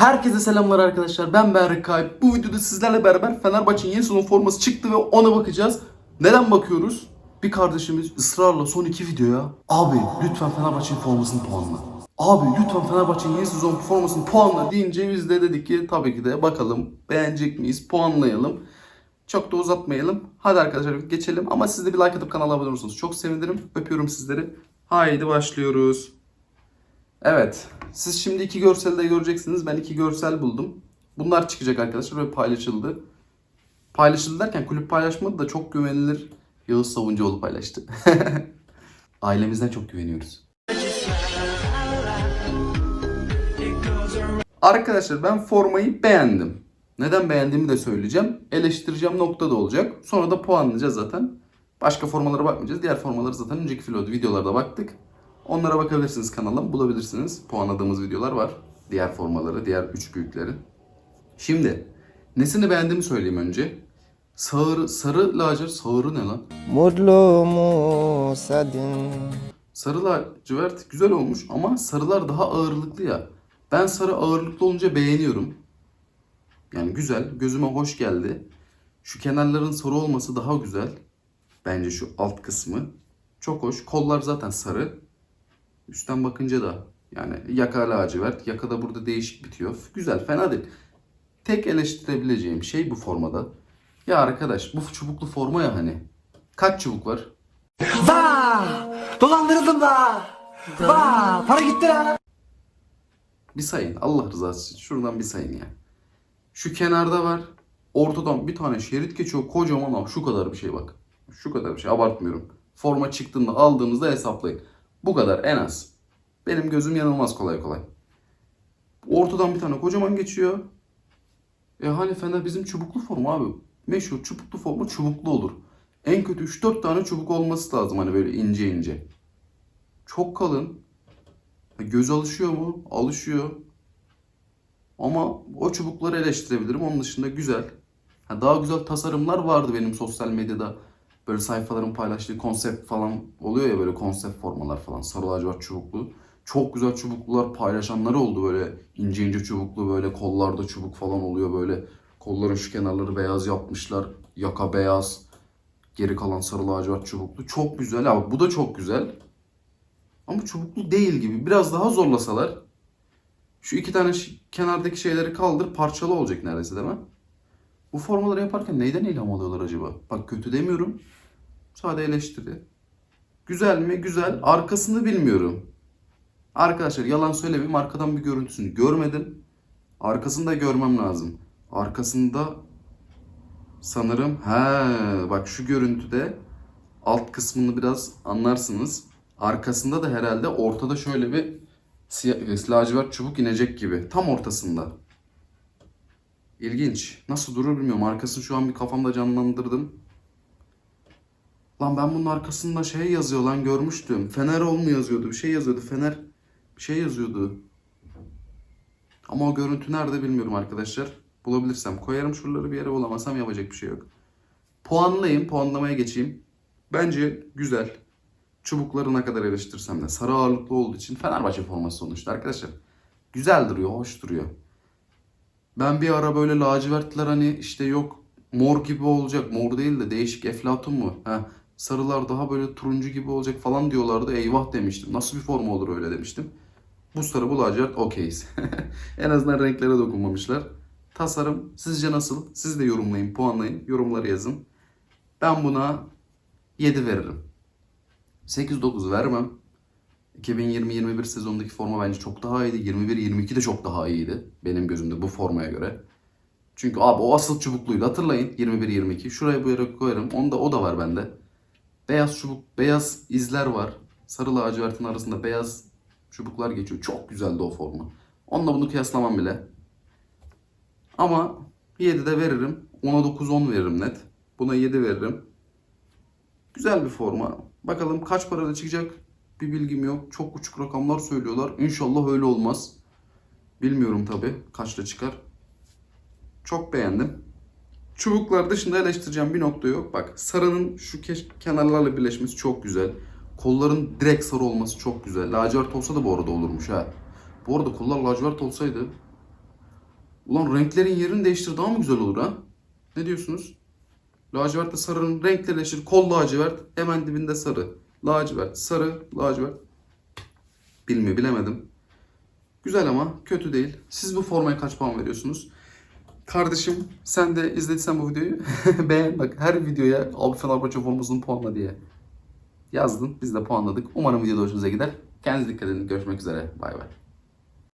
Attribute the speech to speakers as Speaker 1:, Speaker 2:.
Speaker 1: Herkese selamlar arkadaşlar. Ben Berkay. Bu videoda sizlerle beraber Fenerbahçe'nin yeni sezon forması çıktı ve ona bakacağız. Neden bakıyoruz? Bir kardeşimiz ısrarla son iki videoya abi lütfen Fenerbahçe'nin formasını puanla. Abi lütfen Fenerbahçe'nin yeni sezon formasını puanla deyince biz de dedik ki tabii ki de bakalım beğenecek miyiz puanlayalım. Çok da uzatmayalım. Hadi arkadaşlar geçelim ama siz de bir like atıp kanala abone olursanız çok sevinirim. Öpüyorum sizleri. Haydi başlıyoruz. Evet. Siz şimdi iki görseli de göreceksiniz. Ben iki görsel buldum. Bunlar çıkacak arkadaşlar ve paylaşıldı. Paylaşıldı derken kulüp paylaşmadı da çok güvenilir Yağız Savuncuoğlu paylaştı. Ailemizden çok güveniyoruz. Arkadaşlar ben formayı beğendim. Neden beğendiğimi de söyleyeceğim. Eleştireceğim nokta da olacak. Sonra da puanlayacağız zaten. Başka formalara bakmayacağız. Diğer formaları zaten önceki videolarda baktık. Onlara bakabilirsiniz kanalım. Bulabilirsiniz. Puanladığımız videolar var. Diğer formaları, diğer üç büyükleri. Şimdi nesini beğendiğimi söyleyeyim önce. Sarı, sarı lacivert, sarı ne lan?
Speaker 2: Mutlu musadın
Speaker 1: Sarı lacivert güzel olmuş ama sarılar daha ağırlıklı ya. Ben sarı ağırlıklı olunca beğeniyorum. Yani güzel, gözüme hoş geldi. Şu kenarların sarı olması daha güzel. Bence şu alt kısmı. Çok hoş. Kollar zaten sarı. Üstten bakınca da yani yaka lacivert. Yaka da burada değişik bitiyor. Güzel, fena değil. Tek eleştirebileceğim şey bu formada. Ya arkadaş bu çubuklu forma ya hani. Kaç çubuk var?
Speaker 2: Vah! Dolandırıldım da! Vah! Para gitti lan!
Speaker 1: Bir sayın. Allah rızası için. Şuradan bir sayın ya. Şu kenarda var. Ortadan bir tane şerit geçiyor. Kocaman ama şu kadar bir şey bak. Şu kadar bir şey. Abartmıyorum. Forma çıktığında aldığınızda hesaplayın. Bu kadar en az. Benim gözüm yanılmaz kolay kolay. Ortadan bir tane kocaman geçiyor. E hani Fener bizim çubuklu forma abi. Meşhur çubuklu forma çubuklu olur. En kötü 3-4 tane çubuk olması lazım hani böyle ince ince. Çok kalın. Ha, Göz alışıyor mu? Alışıyor. Ama o çubukları eleştirebilirim. Onun dışında güzel. Ha, daha güzel tasarımlar vardı benim sosyal medyada. Böyle sayfaların paylaştığı konsept falan oluyor ya böyle konsept formalar falan. Sarı lacivert çubuklu. Çok güzel çubuklular paylaşanları oldu böyle ince ince çubuklu böyle kollarda çubuk falan oluyor böyle. Kolların şu kenarları beyaz yapmışlar. Yaka beyaz. Geri kalan sarı lacivert çubuklu. Çok güzel abi. Bu da çok güzel. Ama çubuklu değil gibi. Biraz daha zorlasalar. Şu iki tane kenardaki şeyleri kaldır parçalı olacak neredeyse değil mi? Bu formaları yaparken neyden ilham alıyorlar acaba? Bak kötü demiyorum. Sade eleştiri. Güzel mi? Güzel. Arkasını bilmiyorum. Arkadaşlar yalan söylemeyeyim. Arkadan bir görüntüsünü görmedim. Arkasını da görmem lazım. Arkasında sanırım he bak şu görüntüde alt kısmını biraz anlarsınız. Arkasında da herhalde ortada şöyle bir siyah, lacivert çubuk inecek gibi. Tam ortasında. İlginç. Nasıl durur bilmiyorum. Arkasını şu an bir kafamda canlandırdım. Lan ben bunun arkasında şey yazıyor lan görmüştüm. Fener ol mu yazıyordu? Bir şey yazıyordu. Fener bir şey yazıyordu. Ama o görüntü nerede bilmiyorum arkadaşlar. Bulabilirsem koyarım şuraları bir yere bulamazsam yapacak bir şey yok. Puanlayayım. Puanlamaya geçeyim. Bence güzel. Çubukları ne kadar eleştirsem de sarı ağırlıklı olduğu için Fenerbahçe forması sonuçta arkadaşlar. Güzel duruyor, hoş duruyor. Ben bir ara böyle lacivertler hani işte yok mor gibi olacak. Mor değil de değişik eflatun mu? Ha, sarılar daha böyle turuncu gibi olacak falan diyorlardı. Eyvah demiştim. Nasıl bir forma olur öyle demiştim. Bu sarı bu lacivert okeyiz. en azından renklere dokunmamışlar. Tasarım sizce nasıl? Siz de yorumlayın, puanlayın. Yorumları yazın. Ben buna 7 veririm. 8-9 vermem. 2020-21 sezondaki forma bence çok daha iyiydi. 21-22 de çok daha iyiydi. Benim gözümde bu formaya göre. Çünkü abi o asıl çubukluydu. Hatırlayın 21-22. Şuraya bu yere koyarım. Onda o da var bende. Beyaz çubuk, beyaz izler var. Sarı lacivertin arasında beyaz çubuklar geçiyor. Çok güzeldi o forma. Onunla bunu kıyaslamam bile. Ama 7 de veririm. 10'a 9-10 veririm net. Buna 7 veririm. Güzel bir forma. Bakalım kaç parada çıkacak bir bilgim yok. Çok uçuk rakamlar söylüyorlar. İnşallah öyle olmaz. Bilmiyorum tabi kaçta çıkar. Çok beğendim. Çubuklar dışında eleştireceğim bir nokta yok. Bak sarının şu kenarlarla birleşmesi çok güzel. Kolların direkt sarı olması çok güzel. Lacivert olsa da bu arada olurmuş ha. Bu arada kollar lacivert olsaydı Ulan renklerin yerini değiştir daha mı güzel olur ha? Ne diyorsunuz? Lacivertle sarının renkleri değiştir. Kol lacivert hemen dibinde sarı. Lacivert, sarı, lacivert. Bilmiyor bilemedim. Güzel ama kötü değil. Siz bu formaya kaç puan veriyorsunuz? Kardeşim sen de izlediysen bu videoyu beğen bak her videoya abi Fenerbahçe formasını puanla diye yazdın. Biz de puanladık. Umarım video hoşunuza gider. Kendinize dikkat edin. Görüşmek üzere. Bay bay.